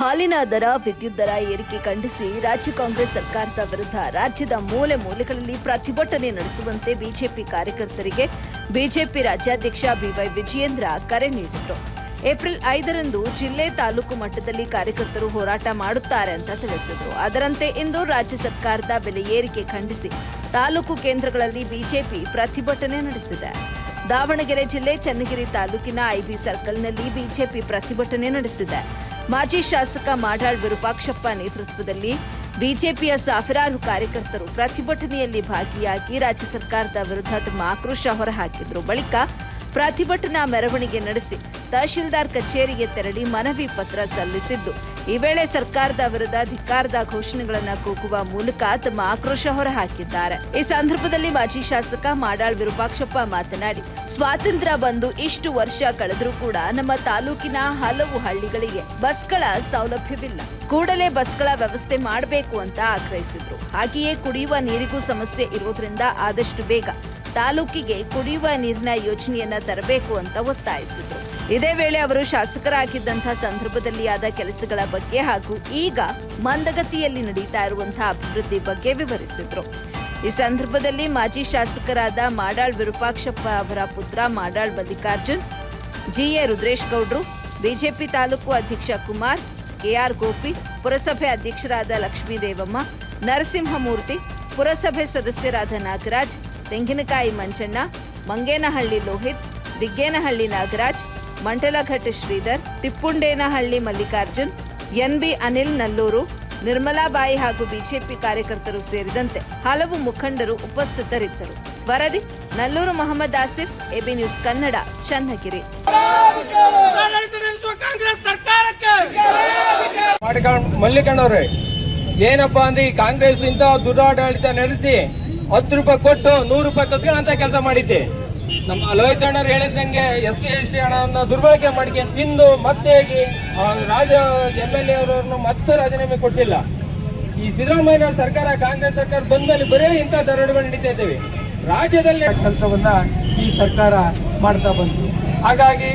ಹಾಲಿನ ದರ, ವಿದ್ಯುತ್ ದರ ಏರಿಕೆ ಖಂಡಿಸಿ ರಾಜ್ಯ ಕಾಂಗ್ರೆಸ್ ಸರ್ಕಾರದ ವಿರುದ್ಧ ರಾಜ್ಯದ ಮೂಲೆ ಮೂಲೆಗಳಲ್ಲಿ ಪ್ರತಿಭಟನೆ ನಡೆಸುವಂತೆ ಬಿಜೆಪಿ ಕಾರ್ಯಕರ್ತರಿಗೆ ಬಿಜೆಪಿ ರಾಜ್ಯಾಧ್ಯಕ್ಷ ಬಿವೈ ವಿಜಯೇಂದ್ರ ಕರೆ ನೀಡಿದರು. ಏಪ್ರಿಲ್ ಐದರಂದು ಜಿಲ್ಲೆ ತಾಲೂಕು ಮಟ್ಟದಲ್ಲಿ ಕಾರ್ಯಕರ್ತರು ಹೋರಾಟ ಮಾಡುತ್ತಾರೆ ಅಂತ ತಿಳಿಸಿದರು. ಅದರಂತೆ ಇಂದು ರಾಜ್ಯ ಸರ್ಕಾರದ ಬೆಲೆ ಏರಿಕೆ ಖಂಡಿಸಿ ತಾಲೂಕು ಕೇಂದ್ರಗಳಲ್ಲಿ ಬಿಜೆಪಿ ಪ್ರತಿಭಟನೆ ನಡೆಸಿದೆ. ದಾವಣಗೆರೆ ಜಿಲ್ಲೆ ಚನ್ನಗಿರಿ ತಾಲೂಕಿನ ಐಬಿ ಸರ್ಕಲ್ನಲ್ಲಿ ಬಿಜೆಪಿ ಪ್ರತಿಭಟನೆ ನಡೆಸಿದೆ. ಮಾಜಿ ಶಾಸಕ ಮಾಡಾಳ್ ವಿರೂಪಾಕ್ಷಪ್ಪ ನೇತೃತ್ವದಲ್ಲಿ ಬಿಜೆಪಿಯ ಸಾವಿರಾರು ಕಾರ್ಯಕರ್ತರು ಪ್ರತಿಭಟನೆಯಲ್ಲಿ ಭಾಗಿಯಾಗಿ ರಾಜ್ಯ ಸರ್ಕಾರದ ವಿರುದ್ಧ ತಮ್ಮ ಆಕ್ರೋಶ ಹೊರಹಾಕಿದ್ರು. ಬಳಿಕ ಪ್ರತಿಭಟನಾ ಮೆರವಣಿಗೆ ನಡೆಸಿ ತಹಶೀಲ್ದಾರ್ ಕಚೇರಿಗೆ ತೆರಳಿ ಮನವಿ ಪತ್ರ ಸಲ್ಲಿಸಿದ್ದು. ಈ ವೇಳೆ ಸರ್ಕಾರದ ವಿರುದ್ಧ ಧಿಕ್ಕಾರದ ಘೋಷಣೆಗಳನ್ನು ಕೂಗುವ ಮೂಲಕ ತಮ್ಮ ಆಕ್ರೋಶ ಹೊರಹಾಕಿದ್ದಾರೆ. ಈ ಸಂದರ್ಭದಲ್ಲಿ ಮಾಜಿ ಶಾಸಕ ಮಾಡಾಳ್ ವಿರೂಪಾಕ್ಷಪ್ಪ ಮಾತನಾಡಿ, ಸ್ವಾತಂತ್ರ್ಯ ಬಂದು ಇಷ್ಟು ವರ್ಷ ಕಳೆದರೂ ಕೂಡ ನಮ್ಮ ತಾಲೂಕಿನ ಹಲವು ಹಳ್ಳಿಗಳಿಗೆ ಬಸ್ಗಳ ಸೌಲಭ್ಯವಿಲ್ಲ. ಕೂಡಲೇ ಬಸ್ಗಳ ವ್ಯವಸ್ಥೆ ಮಾಡಬೇಕು ಅಂತ ಆಗ್ರಹಿಸಿದ್ರು. ಹಾಗೆಯೇ ಕುಡಿಯುವ ನೀರಿಗೂ ಸಮಸ್ಯೆ ಇರುವುದರಿಂದ ಆದಷ್ಟು ಬೇಗ ತಾಲೂಕಿಗೆ ಕುಡಿಯುವ ನೀರಿನ ಯೋಜನೆಯನ್ನ ತರಬೇಕು ಅಂತ ಒತ್ತಾಯಿಸಿದರು. ಇದೇ ವೇಳೆ ಅವರು ಶಾಸಕರಾಗಿದ್ದಂತಹ ಸಂದರ್ಭದಲ್ಲಿ ಆದ ಕೆಲಸಗಳ ಬಗ್ಗೆ ಹಾಗೂ ಈಗ ಮಂದಗತಿಯಲ್ಲಿ ನಡೀತಾ ಇರುವಂತಹ ಅಭಿವೃದ್ಧಿ ಬಗ್ಗೆ ವಿವರಿಸಿದ್ರು. ಈ ಸಂದರ್ಭದಲ್ಲಿ ಮಾಜಿ ಶಾಸಕರಾದ ಮಾಡಾಳ್ ವಿರೂಪಾಕ್ಷಪ್ಪ ಅವರ ಪುತ್ರ ಮಾಡಾಳ್ ಮಲ್ಲಿಕಾರ್ಜುನ್, ಜಿಎ ರುದ್ರೇಶ್ ಗೌಡ್ರು, ಬಿಜೆಪಿ ತಾಲೂಕು ಅಧ್ಯಕ್ಷ ಕುಮಾರ್, ಕೆಆರ್ ಗೋಪಿ, ಪುರಸಭೆ ಅಧ್ಯಕ್ಷರಾದ ಲಕ್ಷ್ಮೀದೇವಮ್ಮ, ನರಸಿಂಹಮೂರ್ತಿ, ಪುರಸಭೆ ಸದಸ್ಯರಾದ ನಾಗರಾಜ್ ತೆಂಗಿನಕಾಯಿ ಮಂಚಣ್ಣ ಮಂಗೇನಹಳ್ಳಿ ಲೋಹಿತ್, ದಿಗ್ಗೇನಹಳ್ಳಿ ನಾಗರಾಜ್, ಮಂಟಲಘಟ್ಟ ಶ್ರೀಧರ್, ತಿಪ್ಪುಂಡೇನಹಳ್ಳಿ ಮಲ್ಲಿಕಾರ್ಜುನ್, ಎನ್ಬಿ ಅನಿಲ್ ನಲ್ಲೂರು, ನಿರ್ಮಲಾಬಾಯಿ ಹಾಗೂ ಬಿಜೆಪಿ ಕಾರ್ಯಕರ್ತರು ಸೇರಿದಂತೆ ಹಲವು ಮುಖಂಡರು ಉಪಸ್ಥಿತರಿದ್ದರು. ವರದಿ, ನಲ್ಲೂರು ಮೊಹಮ್ಮದ್ ಆಸಿಫ್, ಎಬಿ ನ್ಯೂಸ್ ಕನ್ನಡ, ಚನ್ನಗಿರಿ. ಮಲ್ಲಿಕಣ್ಣವ್ರೆ ಏನಪ್ಪಾ ಅಂದ್ರೆ ಈ ಕಾಂಗ್ರೆಸ್ ಇಂತ ದುರಾಡಳಿತ ನಡೆಸಿ ಹತ್ತು ರೂಪಾಯಿ ಕೊಟ್ಟು ನೂರು ರೂಪಾಯಿ ಕಸ್ಕೊಳ್ಳೋ ಕೆಲಸ ಮಾಡಿದ್ದೆ. ನಮ್ಮ ಲೋಹಿತ್ ಅಣ್ಣವ್ರು ಹೇಳಿದಂಗೆ ಎಸ್ ಸಿ, ಎಸ್ ಟಿ ಹಣವನ್ನು ದುರ್ಬಳಕೆ ಮಾಡ್ಕೊಂಡು ತಿಂದು ಮತ್ತೆ ರಾಜ ಎಂ ಎಲ್ ಎ ಅವರನ್ನು ಮತ್ತೆ ರಾಜೀನಾಮೆ ಕೊಟ್ಟಿಲ್ಲ ಈ ಸಿದ್ದರಾಮಯ್ಯ ಸರ್ಕಾರ, ಕಾಂಗ್ರೆಸ್ ಸರ್ಕಾರ ಬಂದ್ಮೇಲೆ ಬರೀ ಇಂಥ ದರೋಡೆಗಳು ನಡೀತಾ ಇದ್ದೇವೆ. ರಾಜ್ಯದಲ್ಲಿ ಕೆಲಸವನ್ನ ಈ ಸರ್ಕಾರ ಮಾಡ್ತಾ ಬಂತು. ಹಾಗಾಗಿ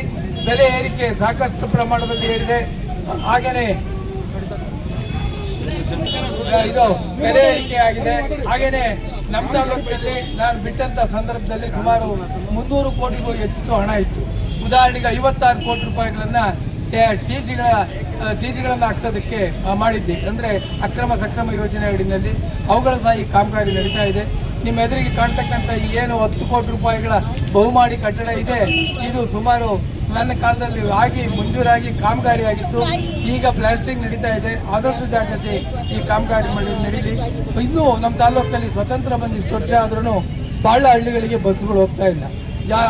ಬೆಲೆ ಏರಿಕೆ ಸಾಕಷ್ಟು ಪ್ರಮಾಣದಲ್ಲಿ ಏರಿದೆ. ಹಾಗೇನೆ ಇದು ಬೆಲೆ ಏರಿಕೆ ಆಗಿದೆ. ಹಾಗೇನೆ ನಮ್ಮ ತಾಲೂಕಿನಲ್ಲಿ ನಾನು ಬಿಟ್ಟಂತ ಸಂದರ್ಭದಲ್ಲಿ ಸುಮಾರು ಮುನ್ನೂರು ಕೋಟಿಗೂ ಹೆಚ್ಚು ಹಣ ಇತ್ತು. ಉದಾಹರಣೆಗೆ ಐವತ್ತಾರು ಕೋಟಿ ರೂಪಾಯಿಗಳನ್ನ ಟಿಜಿಗಳ ಟಿಜಿಗಳನ್ನು ಹಾಕ್ಸೋದಕ್ಕೆ ಆ, ಮಾಡಿದ್ದೆ. ಅಂದ್ರೆ ಅಕ್ರಮ ಸಕ್ರಮ ಯೋಜನೆ ಅಡಿನಲ್ಲಿ ಅವುಗಳ ಸಹ ಈ ಕಾಮಗಾರಿ ನಡೀತಾ ಇದೆ. ನಿಮ್ಮ ಎದುರಿಗೆ ಕಾಣ್ತಕ್ಕಂಥ ಏನು ಹತ್ತು ಕೋಟಿ ರೂಪಾಯಿಗಳ ಬಹುಮಾಡಿ ಕಟ್ಟಡ ಇದೆ ಇದು ಸುಮಾರು ನನ್ನ ಕಾಲದಲ್ಲಿ ರಾಗಿ ಮಂಜೂರಾಗಿ ಕಾಮಗಾರಿ ಆಗಿತ್ತು ಈಗ ಪ್ಲಾಸ್ಟಿಕ್ ನಡೀತಾ ಇದೆ. ಆದಷ್ಟು ಜಾಗ್ರತೆ ಈ ಕಾಮಗಾರಿ ಮಾಡಿ ನಡೀಲಿ. ಇನ್ನೂ ನಮ್ಮ ತಾಲೂಕಲ್ಲಿ ಸ್ವತಂತ್ರ ಬಂದು ಇಷ್ಟು ವರ್ಷ ಆದ್ರೂ ಬಹಳ ಹಳ್ಳಿಗಳಿಗೆ ಬಸ್ಗಳು ಹೋಗ್ತಾ ಇಲ್ಲ.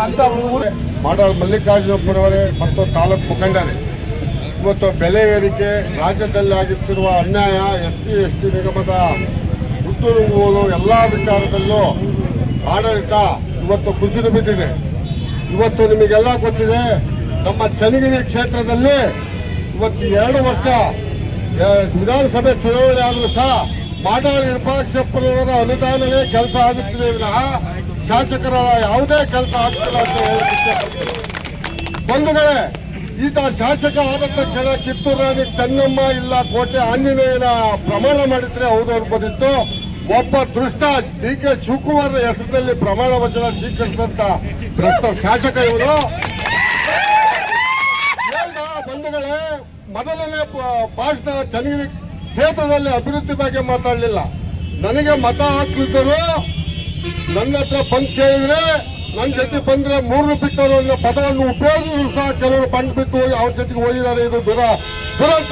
ಅಂತ ಮಾಡಾಳ್ ಮಲ್ಲಿಕಾರ್ಜುನಪ್ಪನವರೇ ಮತ್ತು ತಾಲೂಕು ಮುಖಂಡರೇ, ಇವತ್ತು ಬೆಲೆ ಏರಿಕೆ, ರಾಜ್ಯದಲ್ಲಿ ಆಗುತ್ತಿರುವ ಅನ್ಯಾಯ, ಎಸ್ ಸಿ, ಎಸ್ ಟಿ ನಿಗಮದ ಹುಟ್ಟು ನುಂಗುವುದು ಎಲ್ಲ ವಿಚಾರದಲ್ಲೂ ಆಡಳಿತ ಇವತ್ತು ಕುಸಿದು ಬಿದ್ದಿದೆ. ಇವತ್ತು ನಿಮಗೆಲ್ಲ ಗೊತ್ತಿದೆ, ನಮ್ಮ ಚನ್ನಗಿರಿ ಕ್ಷೇತ್ರದಲ್ಲಿ ಇವತ್ತು ಎರಡು ವರ್ಷ ವಿಧಾನಸಭೆ ಚುನಾವಣೆ ಆದರೂ ಸಹ ಮಾಡಾಳ್ ವಿರೂಪಾಕ್ಷಪ್ಪನವರ ಅನುದಾನವೇ ಕೆಲಸ ಆಗುತ್ತಿದೆ ವಿನಃ ಶಾಸಕರ ಯಾವುದೇ ಕೆಲಸ ಆಗ್ತಿಲ್ಲ ಅಂತ ಹೇಳಿದ್ದೆ ಬಂಧುಗಳೇ, ಈತ ಶಾಸಕ ಆದ ತಕ್ಷಣ ಕಿತ್ತೂರು ರಾಣಿ ಚೆನ್ನಮ್ಮ ಇಲ್ಲ, ಕೋಟೆ ಆಂಜನೇಯನ ಪ್ರಮಾಣ ಮಾಡಿದ್ರೆ ಹೌದು ಅನ್ಬೋದಿತ್ತು. ಒಬ್ಬ ದುಷ್ಟ ಡಿ ಕೆ ಶಿವಕುಮಾರ್ ಹೆಸರಿನಲ್ಲಿ ಪ್ರಮಾಣ ವಚನ ಸ್ವೀಕರಿಸಿದಂತ ಭ್ರಷ್ಟ ಶಾಸಕ ಇವರು. ಬಂಧುಗಳೇ, ಮೊದಲನೇ ಭಾಷಣ ಚನ್ನಗಿರಿ ಕ್ಷೇತ್ರದಲ್ಲಿ ಅಭಿವೃದ್ಧಿ ಬಗ್ಗೆ ಮಾತಾಡಲಿಲ್ಲ. ನನಗೆ ಮತ ಹಾಕ್ತಿದ್ದರು ನನ್ನ ಹತ್ರ ಬಂದು ಕೇಳಿದ್ರೆ ನನ್ನ ಜೊತೆ ಬಂದ್ರೆ ಮೂರು ಬಿಟ್ಟರು ಅನ್ನೋ ಪದವನ್ನು ಉಪಯೋಗಿಸಿದ್ರು ಸಹ ಕೆಲವರು ಬಂದು ಹೋಗಿ ಅವ್ರ ಜೊತೆಗೆ ಹೋಗಿದ್ದಾರೆ ಇದು ದುರ ದುರಂತ